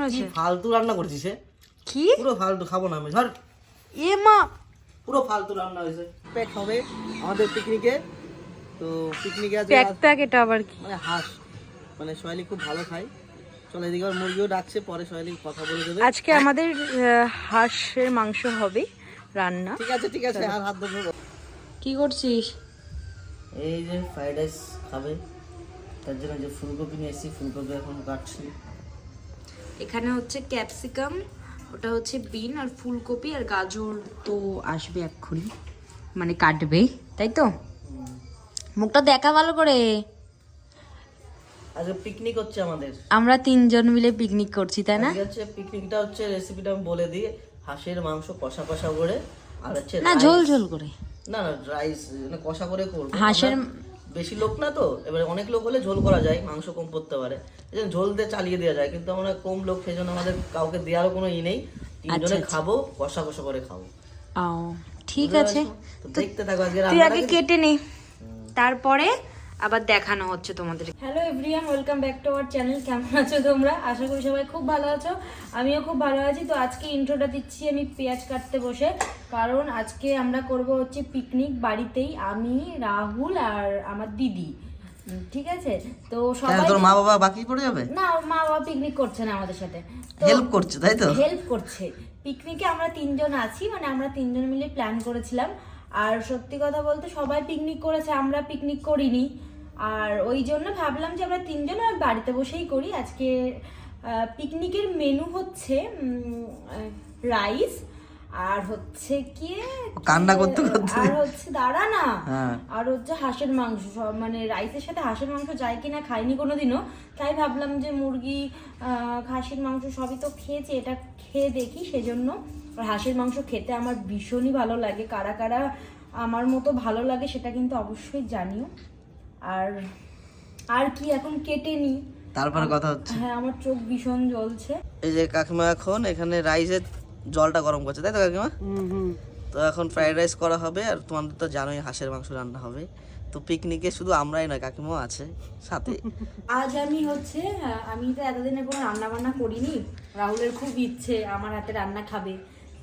কেমন হয়েছে? ফালতু রান্না করছিস? কি? পুরো ফালতু খাব না আমি ধর। এ মা! পুরো ফালতু রান্না হয়েছে। প্যাক হবে আমাদের পিকনিকে। তো পিকনিকে আছে প্যাক প্যাক এটা আবার কি? মানে হাঁস। মানে সোয়ালি খুব ভালো খায়। চলো এদিকে আবার মুরগিও ডাকছে পরে সোয়ালি কথা বলে দেবে। আজকে আমাদের হাঁসের মাংস হবে রান্না। ঠিক আছে ঠিক আছে আর হাত ধরবো কি করছিস? এই যে ফ্রাইড রাইস খাবে। তার জন্য যে ফুলকপি নিয়ে এসেছি ফুলকপি এখন কাটছি। এখানে হচ্ছে ক্যাপসিকাম ওটা হচ্ছে বিন আর ফুলকপি আর গাজর তো আসবে এক্ষুনি। মানে কাটবে তাই তো? মুখটা দেখা ভালো করে। আজকে পিকনিক হচ্ছে আমাদের। আমরা তিনজন মিলে পিকনিক করছি তাই না? হচ্ছে পিকনিকটা হচ্ছে রেসিপিটা আমি বলে দিই। হাঁসের মাংস কষা কষা করে আর হচ্ছে না ঝোল ঝোল করে। না না রাইস মানে কষা করে করব। হাঁসের- বেশি লোক না তো এবারে অনেক লোক হলে ঝোল করা যায় মাংস কম পড়তে পারে। এই জন্য ঝোল দিয়ে চালিয়ে দেওয়া যায় কিন্তু আমরা কম লোক সেই জন্য আমাদের কাউকে দেওয়ারও কোনো ই নেই। তিনজনে খাব কষা কষা করে খাব। ঠিক আছে। তো দেখতে থাকো আজকে তুই আগে কেটে নে তারপরে আবার দেখানো হচ্ছে তোমাদের। Hello everyone welcome back to our channel কেমন আছো তোমরা? আশা করি সবাই খুব ভালো আছো আমিও খুব ভালো আছি। তো আজকে ইন্ট্রোটা দিচ্ছি আমি পেঁয়াজ কাটতে বসে। কারণ আজকে আমরা করব হচ্ছে পিকনিক বাড়িতেই আমি রাহুল আর আমার দিদি। ঠিক আছে? তো সবাই তোর মা বাবা বাকি পড়ে যাবে? না মা বাবা পিকনিক করছে না আমাদের সাথে। হেল্প করছে তাই তো? হেল্প করছে। পিকনিকে আমরা তিনজন আছি মানে আমরা তিনজন মিলে প্ল্যান করেছিলাম। আর সত্যি কথা বলতে সবাই পিকনিক করেছে আমরা পিকনিক করিনি। আর ওই জন্য ভাবলাম যে আমরা তিনজন আর বাড়িতে বসেই করি। আজকে পিকনিকের মেনু হচ্ছে রাইস আর হচ্ছে কি কান্না করতে করতে। আর হচ্ছে দাঁড়া না। হ্যাঁ। আর হচ্ছে হাঁসের মাংস মানে রাইসের সাথে হাঁসের মাংস যায় কিনা খাইনি কোনোদিনও। তাই ভাবলাম যে মুরগি আহ, খাসির মাংস সবই তো খেয়েছি এটা খেয়ে দেখি সেজন্য। আর হাঁসের মাংস খেতে আমার ভীষণই ভালো লাগে। কারা কারা আমার মতো ভালো লাগে সেটা কিন্তু অবশ্যই জানিও। আর আর কি এখন কেটে নি তারপরে কথা হচ্ছে। হ্যাঁ আমার চোখ ভীষণ জ্বলছে। এই যে কাকিমা এখন এখানে রাইসের জলটা গরম করছে তাই তো কাকিমা? তো এখন ফ্রাইড রাইস করা হবে আর তোমাদের তো জানোই হাঁসের মাংস রান্না হবে। তো পিকনিকে শুধু আমরাই নয় কাকিমাও আছে সাথে। আজ আমি হচ্ছে আমি তো এতদিনে কোনো রান্না বান্না করিনি রাহুলের খুব ইচ্ছে আমার হাতে রান্না খাবে।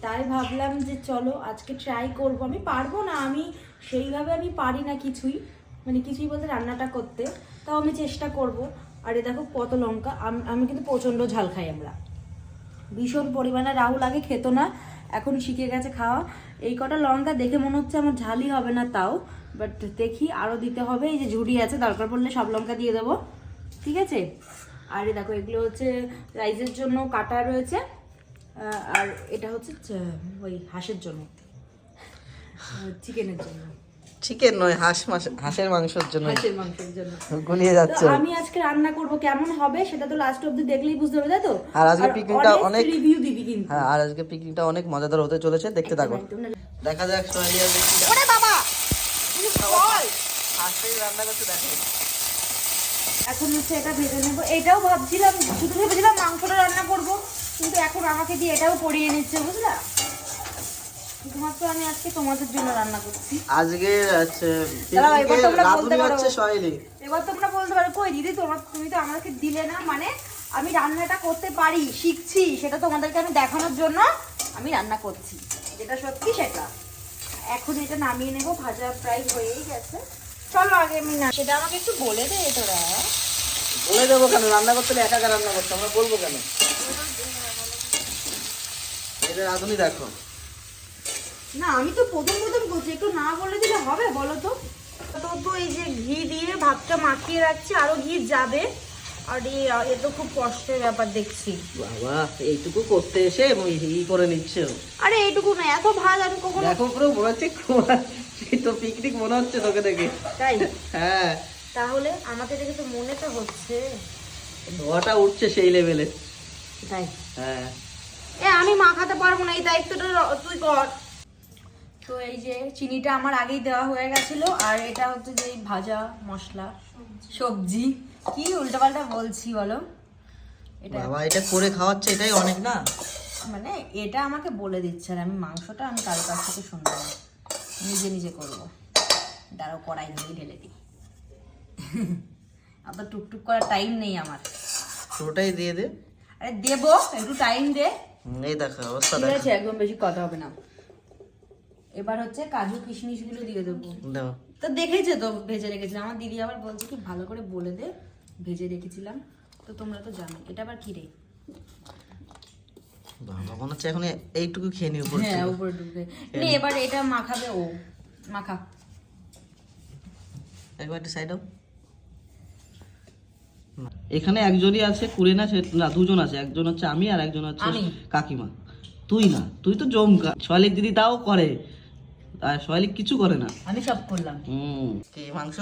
তাই ভাবলাম যে চলো আজকে ট্রাই করব। আমি পারব না আমি সেইভাবে আমি পারি না কিছুই মানে কিছুই বলতে রান্নাটা করতে। তাও আমি চেষ্টা করব। আর এ দেখো কত লঙ্কা আমি কিন্তু প্রচণ্ড ঝাল খাই আমরা। ভীষণ পরিমাণে রাহুল আগে খেত না, এখন শিখে গেছে খাওয়া। এই কটা লঙ্কা দেখে মনে হচ্ছে আমার ঝালই হবে না তাও বাট দেখি আরও দিতে হবে। এই যে ঝুড়ি আছে, দরকার পড়লে সব লঙ্কা দিয়ে দেবো। ঠিক আছে? আর দেখো, এগুলো হচ্ছে রাইসের জন্য কাটা রয়েছে আর এটা হচ্ছে ওই হাঁসের জন্য চিকেনের জন্য। চিকেন নয় হাঁস মাস- হাঁসের মাংসের জন্য। হাঁসের মাংসের জন্য। গুলিয়ে যাচ্ছে। আমি আজকে রান্না করব কেমন হবে সেটা তো লাস্ট অব্দি দেখলেই বুঝতে হবে তাই তো? আর আজকে পিকনিকটা অনেক- রিভিউ দিবি কিন্তু। হ্যাঁ আর আজকে পিকনিকটা অনেক মজাদার হতে চলেছে দেখতে থাকো। দেখা যাক আর দেখি। ওরে বাবা! হাঁসেই রান্না করতে দেখো। এখন হচ্ছে এটা ভেজে নেব। এটাও ভাবছিলাম শুধু ভেবেছিলাম মাংসটা রান্না করব কিন্তু এখন আমাকে দিয়ে এটাও পড়িয়ে নিচ্ছে বুঝলা? শুধুমাত্র আমি আজকে তোমাদের জন্য রান্না করছি। আজকে আছে এবার তোমরা বলতে পারো। এবার তোমরা বলতে পারো কই দিদি তোমার তুমি তো আমাকে দিলে না মানে আমি রান্নাটা করতে পারি শিখছি সেটা তোমাদেরকে আমি দেখানোর জন্য আমি রান্না করছি। যেটা সত্যি সেটা। এখন এটা নামিয়ে নেব ভাজা প্রায় হয়েই গেছে। চলো আগে আমি না সেটা আমাকে একটু বলে দে তোরা। বলে দেবো কেন? রান্না করতে হলে একা একা রান্না করতে আমরা বলব কেন? এটা রাঁধুনি দেখো। না আমি তো প্রথম প্রথম করছি। একটু না বলে দিলে হবে বলো তো। তো তো এই যে ঘি দিয়ে ভাতটা মাখিয়ে রাখছি আরও ঘি যাবে। আর এই এ তো খুব কষ্টের ব্যাপার দেখছি। বাবা এইটুকু করতে এসে ই করে নিচ্ছে। আরে এইটুকু না এত ভাত আমি কখনো দেখো পুরো মনে হচ্ছে তো পিকনিক মনে হচ্ছে তোকে দেখে। তাই? হ্যাঁ। তাহলে আমাদের দেখে তো মনে তো হচ্ছে। ধোয়াটা উঠছে সেই লেভেলে তাই? হ্যাঁ। এ আমি মাখাতে পারব না এই দায়িত্বটা তুই কর। তো এই যে চিনিটা আমার আগেই দেওয়া হয়ে গেছিল আর এটা হচ্ছে যে ভাজা মশলা সবজি। কি উল্টাপাল্টা বলছি বলো? এটা বাবা এটা করে খাওয়াচ্ছে এটাই অনেক না? মানে এটা আমাকে বলে দিচ্ছে আর আমি মাংসটা আমি কারও কাছ থেকে শুনব না। নিজে নিজে করব। দাঁড়াও কড়াই নিয়ে ঢেলে দিই। অত টুকটুক করার টাইম নেই আমার। পুরোটাই দিয়ে দে। আরে দেবো একটু টাইম দে। এই দেখো অবস্থা ঠিক দেখো। আছে একদম বেশি কথা হবে না। এবার হচ্ছে কাজু কিশমিশগুলো দিয়ে দেবো। দাও। তো দেখেছে তো ভেজে রেখেছিলাম। আমার দিদি আবার বলছে কি ভালো করে বলে দে ভেজে রেখেছিলাম। তো তোমরা তো জানো এটা আবার কি রে? মনে হচ্ছে এখন এইটুকু খেয়ে উপর হ্যাঁ উপরে নে এবার এটা মাখাবে ও। মাখা। একবার একটু সাইড এখানে একজনই আছে কুড়ে না সে না দুজন আছে। একজন হচ্ছে আমি আর একজন হচ্ছে কাকিমা। তুই না তুই তো জমকা। সোয়ালিক দিদি তাও করে। আর কিছু করে না। আমি সব করলাম। হুম। কি মাংস?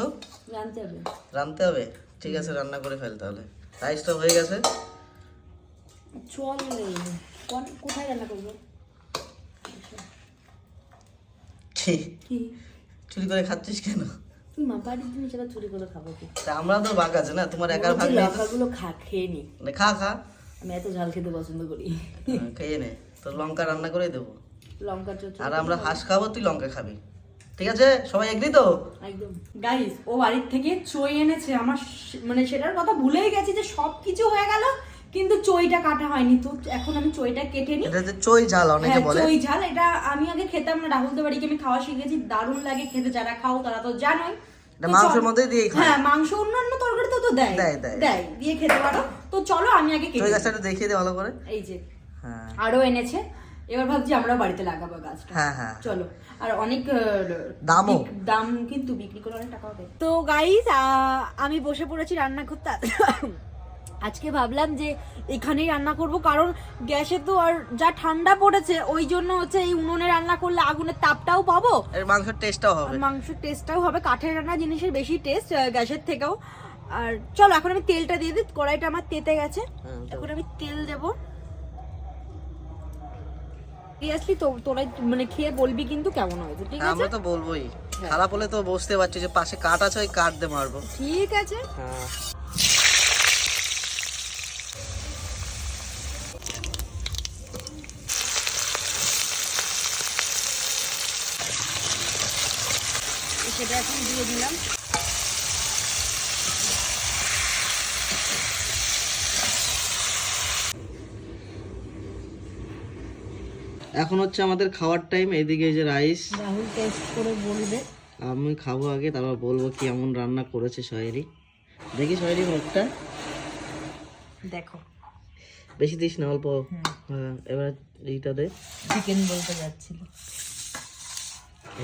জানতে হবে। রাঁধতে হবে? ঠিক আছে রান্না করে ফেল তাহলে। রাইসটা হয়ে গেছে। চল কোন- কোথায় রান্না করব? কি? চুরি করে খাচ্ছিস কেন? আমরা তো বাঘ আছে না তোমার একার ভাগ নেই লঙ্কাগুলো খা খেয়ে নি। নে, খা খা। আমি এত ঝাল খেতে পছন্দ করি। হ্যাঁ, খেয়ে নে। তোর লঙ্কা রান্না করে দেবো। লঙ্কা চচ্চড়ি আর আমরা হাঁস খাব তুই লঙ্কা খাবি। ঠিক আছে? সবাই এগ্রি তো? একদম। গাইস ও বাড়ির থেকে চই এনেছে। আমার মানে সেটার কথা ভুলেই গেছি যে সব কিছু হয়ে গেল কিন্তু চইটা কাটা হয়নি। তো এখন আমি চইটা কেটে নিই। এটা চই ঝাল অনেকে হ্যাঁ বলে। চই ঝাল। এটা আমি আগে খেতাম না। রাহুলদের বাড়িকে আমি খাওয়া শিখেছি। দারুণ লাগে খেতে। যারা খাও তারা তো জানোই। এটা মাংসের মধ্যে দিয়ে খায় হ্যাঁ মাংস অন্যান্য তরকারি তো তো দেয়। দেয়, দেয়। দেয় খেতে পারো। তো চলো আমি আগে চই কেটে গাছটা নিই। একটু দেখিয়ে দে ভালো করে। এই যে। হ্যাঁ। আরও এনেছে। এবার ভাবছি আমরা বাড়িতে লাগাবো গাছটা। হ্যাঁ হ্যাঁ। চলো। আর অনেক আহ, দামও। দাম কিন্তু বিক্রি করে অনেক টাকা হবে। তো গাইস আমি বসে পড়েছি রান্না করতে আজকে ভাবলাম যে এখানেই রান্না করব কারণ গ্যাসে তো আর যা ঠান্ডা পড়েছে ওই জন্য হচ্ছে এই উনুনে রান্না করলে আগুনের তাপটাও পাবো। মাংসের টেস্টটাও হবে। মাংসের টেস্টটাও হবে কাঠের রান্না জিনিসের বেশি টেস্ট গ্যাসের থেকেও। আর চলো এখন আমি তেলটা দিয়ে দিই কড়াইটা আমার তেতে গেছে। এখন আমি তেল দেব। সিরিয়াসলি তো তোরা মানে খেয়ে বলবি কিন্তু কেমন হয়েছে ঠিক হ্যাঁ, আছে? আমরা তো বলবোই। খারাপ হলে তো বুঝতে পারছি যে পাশে কাঠ আছে ওই কাঠ দিয়ে মারবো। ঠিক আছে। হ্যাঁ। সেটা এখন দিয়ে দিলাম। এখন হচ্ছে আমাদের খাওয়ার টাইম এইদিকে যে রাইস রাহুল টেস্ট করে বলবে। আমি খাব আগে তারপর বলব কেমন রান্না করেছে সয়েরি দেখি সয়েরি মুখটা। দেখো। বেশি দিস না অল্প। হ্যাঁ এবার এইটা দে। চিকেন বলতে যাচ্ছিল।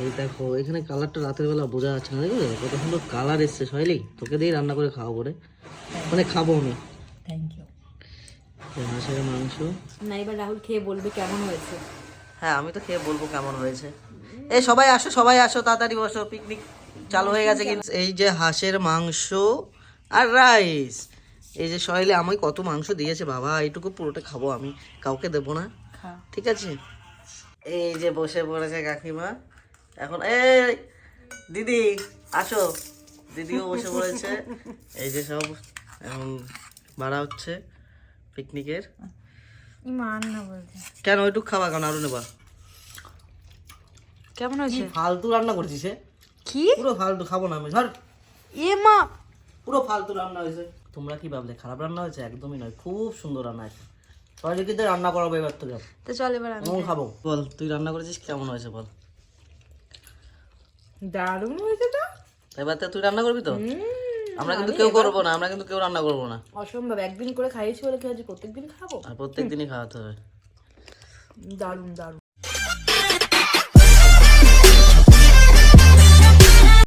এই দেখো এখানে কালারটা রাতের বেলা বোঝা যাচ্ছে না দেখবে কত সুন্দর কালার এসছে সয়েলি তোকে দিয়ে রান্না করে খাওয়াবো রে। মানে খাব আমি। থ্যাংক ইউ মাংস। না এবার রাহুল খেয়ে বলবে কেমন হয়েছে। হ্যাঁ আমি তো খেয়ে বলব কেমন হয়েছে। এই সবাই আসো সবাই আসো তাড়াতাড়ি বসো পিকনিক চালু হয়ে গেছে কিন্তু। এই যে হাঁসের মাংস আর রাইস এই যে সহেলে আমি কত মাংস দিয়েছে বাবা এইটুকু পুরোটা খাব আমি কাউকে দেবো না। ঠিক আছে? এই যে বসে পড়েছে কাকিমা। এখন এই দিদি আসো। দিদিও বসে পড়েছে। এই যে সব এখন বাড়া হচ্ছে পিকনিকের কেন ওইটুক খাবা কেন? আরও নেবা। কেমন হয়েছে? ফালতু রান্না করছিস কি? পুরো ফালতু খাব না আমি ধর। এ মা পুরো ফালতু রান্না হয়েছে। তোমরা কি ভাবলে খারাপ রান্না হয়েছে? একদমই নয় খুব সুন্দর রান্না হয়েছে। সবাই কিন্তু রান্না করাবো এবার থেকে তো চল এবার আমি খাব। বল তুই রান্না করেছিস কেমন হয়েছে বল। দারুণ হয়েছে তো। এবার তুই রান্না করবি তো? আমরা কিন্তু কেউ করব না আমরা কিন্তু কেউ রান্না করব না। অসম্ভব একদিন করে খাইয়েছি বলে কি আজ প্রত্যেকদিন খাব? আর প্রত্যেকদিনই খাওয়াতে হবে। দারুণ দারুণ।